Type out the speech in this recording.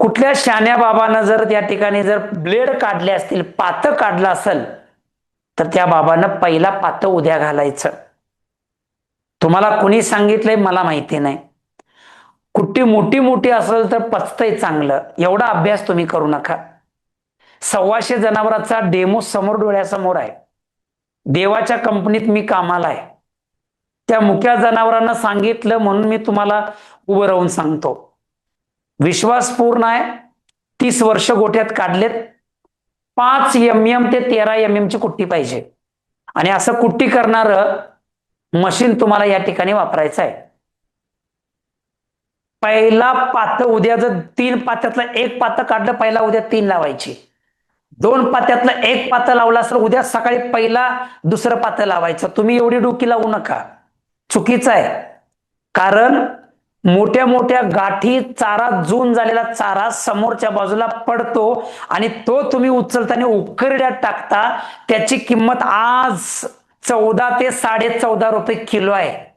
कुठल्या शान्या बाबानं जर त्या ठिकाणी जर ब्लेड काढले असतील पातं काढलं असेल तर त्या बाबानं पहिला पातं उद्या घालायचं. तुम्हाला कुणी सांगितलंय मला माहिती नाही. कुठली मोठी मोठी असेल तर पचतंय चांगलं. एवढा अभ्यास तुम्ही करू नका. सव्वाशे जनावराचा डेमो समोर डोळ्यासमोर आहे. देवाच्या कंपनीत मी कामाला आहे. त्या मुक्या जनावरांना सांगितलं म्हणून मी तुम्हाला उभं राहून सांगतो. विश्वास पूर्ण आहे. तीस वर्ष गोठ्यात काढलेत. पाच एम एम ते तेरा एम एम ची कुट्टी पाहिजे. आणि असं कुट्टी करणार मशीन तुम्हाला या ठिकाणी वापरायचं आहे. पहिला पात उद्या जर तीन पात्यातलं एक पातं काढलं पहिला उद्या तीन लावायची. दोन पात्यातलं एक पातं लावलं असं उद्या सकाळी पहिला दुसरं पातं लावायचं. तुम्ही एवढी डोकी लावू नका. चुकीचं आहे. कारण मोठ्या मोठ्या गाठी चारा जून झालेला चारा समोरच्या बाजूला पडतो आणि तो तुम्ही उचलताना उकरड्यात टाकता त्याची किंमत आज चौदा ते साडे चौदा रुपये किलो आहे.